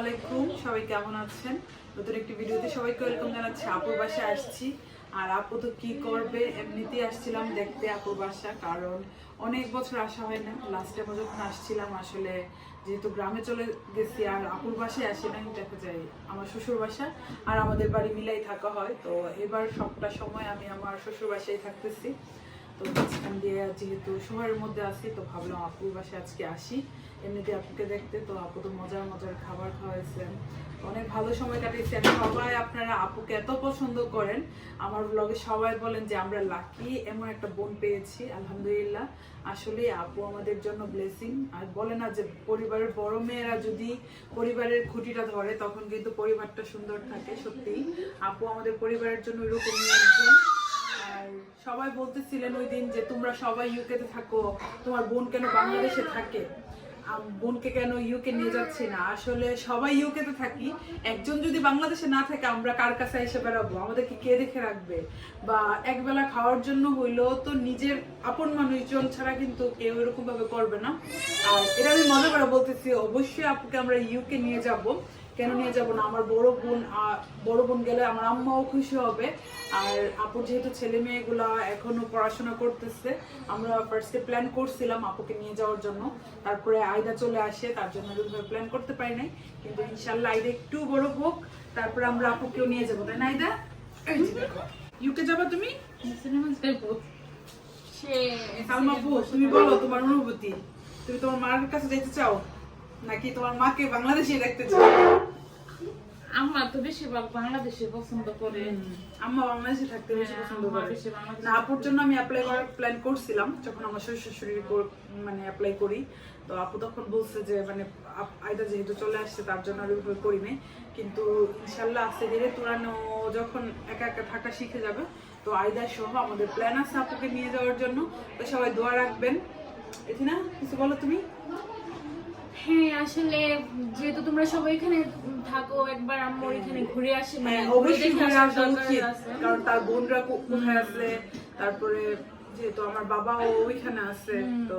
আলাইকুম। সবাই কেমন আছেন? নতুন একটি ভিডিওতে সবাইকে ওয়েলকাম জানাচ্ছি। আপুর বাসায় আসছি। আর আপু তো কি করবে? এমনিতেই আসছিলাম দেখতে আপুর বাসা, কারণ অনেক বছর আসা হয় না। লাস্ট টাইম যখন আসছিলাম, আসলে যেহেতু গ্রামে চলে গেছি, আর আপুর বাসায় আসি না দেখা যায় আমার শ্বশুর বাসা আর আমাদের বাড়ি মিলাই থাকা হয়। তো এবার সবটা সময় আমি আমার শ্বশুর বাসায় থাকতেছি। তো মাঝখান দিয়ে যেহেতু সময়ের মধ্যে আছি, তো ভাবলাম আপুর বাসায় আজকে আসি। এমনিতে আপুকে দেখতে, তো আপু তো মজার মজার খাবার খাওয়াইছেন অনেক ভালো সময় কাটিয়েছি আর সবাই আপনারা আপুকে এত পছন্দ করেন। আমার ব্লগে সবাই বলেন যে আমরা লাকি এমন একটা বোন পেয়েছি, আলহামদুলিল্লাহ। আসলে আপু আমাদের জন্য ব্লেসিং আর বলে না যে পরিবারের বড় মেয়েরা যদি পরিবারের খুঁটিটা ধরে, তখন কিন্তু পরিবারটা সুন্দর থাকে সত্যি আপু আমাদের পরিবারের জন্য এরকমই একজন। সবাই বলতেছিলেন ওই দিন যে তোমরা সবাই ইউকেতে থাকো, তোমার বোন কেন বাংলাদেশে থাকে? বোনকে কেন ইউকে নিয়ে যাচ্ছি না? আসলে সবাই ইউকেতে থাকি, একজন যদি বাংলাদেশে না থাকে, আমরা কার কাছে এসে বেড়াবো? আমাদেরকে কে দেখে রাখবে? বা একবেলা খাওয়ার জন্য হইল তো নিজের আপন মানুষজন ছাড়া কিন্তু কেউ এরকম ভাবে করবে না। আর এটা আমি মনে করে বলতেছি, অবশ্যই আপুকে আমরা ইউকে নিয়ে যাব। কেন নিয়ে যাব না? আমার বড় বোন বড় বোন গেলে আমার আম্মাও খুশি হবে। আর আপুর যেহেতু ছেলে মেয়েগুলা এখনও পড়াশোনা করতেছে আমরা ফার্স্টে প্ল্যান করছিলাম আপুকে নিয়ে যাওয়ার জন্য। তারপরে আয়দা চলে আসে তার জন্য প্ল্যান করতে পারি নাই। কিন্তু ইনশাল্লাহ আয়দা একটু বড় হোক তারপরে আমরা আপুকেও নিয়ে যাব। তাই না আয়দা? ইউকে যাবা তুমি? সালমা আপু তুমি বলো তোমার অনুভূতি। তুমি তোমার মার কাছে যেতে চাও? নাকি তোমার মাকে বাংলাদেশে দেখতে চাও? আমার তো বেশিরভাগ বাংলাদেশে পছন্দ করে। আম্মা বাংলাদেশে থাকতে বেশি হ্যাঁ, পছন্দ করে। না আপুর জন্য আমি অ্যাপ্লাই করার প্ল্যান করছিলাম যখন আমার শ্বশুর শাশুড়ি মানে অ্যাপ্লাই করি। তো আপু তখন বলছে যে মানে আয়দা যেহেতু চলে আসছে তার জন্য আর ওইভাবে করি নাই। কিন্তু ইনশাল্লাহ আস্তে ধীরে তুরানো যখন একা একা থাকা শিখে যাবে তো আয়দা সহ আমাদের প্ল্যান আছে আপুকে নিয়ে যাওয়ার জন্য। তো সবাই দোয়া রাখবেন। এটি না কিছু বলো তুমি? আসলে যেহেতু তোমরা সবাই এখানে থাকো একবার আম্মুর এখানে ঘুরে আসি মানে হ্যাঁ, অবশ্যই ঘুরে আসা উচিত কারণ তার বোনরা কোথায় আছে তারপরে যেহেতু আমার বাবাও ওইখানে আছে তো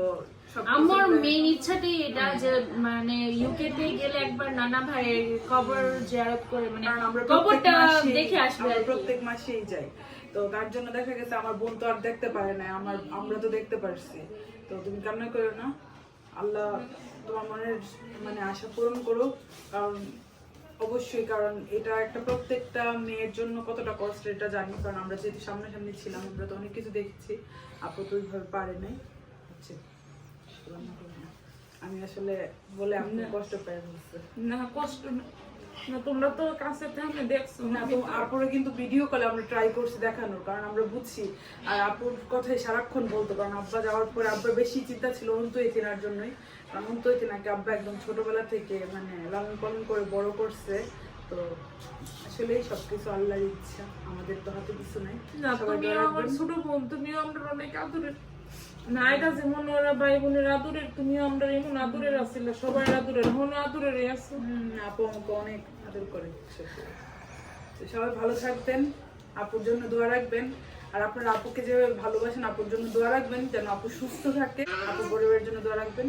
আমার মেইন ইচ্ছাটাই এটা যে মানে ইউকে তে গেলে একবার নানা ভাইয়ের কবর জিয়ারত করে মানে কবরটা দেখে আসবে। প্রত্যেক মাসেই যাই। তো তার জন্য দেখা গেছে আমার বোন তো আর দেখতে পারে না আমার আমরা তো দেখতে পারছি। তো তুমি কান্না করো না। আল্লাহ তোমার মনের মানে আশা পূরণ করুক, কারণ অবশ্যই, কারণ এটা একটা প্রত্যেকটা মেয়ের জন্য কতটা কষ্ট এটা জানি, কারণ আমরা যেহেতু সামনাসামনি ছিলাম, আমরা তো অনেক কিছু দেখছি। আপু তো ওইভাবে পারে নাই। হচ্ছে। আমি আসলে বলে আমি কষ্ট বলছে। না, কষ্ট না। না, তোমরা তো কাছে থেকে দেখছ। না তো আপুরে কিন্তু ভিডিও কলে আমরা ট্রাই করছি দেখানোর কারণ আমরা বুঝছি। আর আপুর কথাই সারাক্ষণ বলতো কারণ আব্বা যাওয়ার পরে আব্বার বেশি চিন্তা ছিল অন্ত এতিনার জন্যই। কারণ অন্ত এতিনাকে আব্বা একদম ছোটবেলা থেকে মানে লালন পালন করে বড় করছে। তো আসলেই সবকিছু আল্লাহর ইচ্ছা আমাদের তো হাতে কিছু নাই। না তুমিও আমার ছোট বোন তুমিও আমরা অনেক আদরের যেমন ওরা ভাই বোনের তুমি আমরা এমন সবাই আছে আপু আমাকে অনেক আদর করে সবাই ভালো থাকবেন, আপুর জন্য দোয়া রাখবেন, আর আপনার আপুকে যেভাবে ভালোবাসেন, আপুর জন্য দোয়া রাখবেন, যেন আপু সুস্থ থাকে, আপু পরিবারের জন্য দোয়া রাখবেন।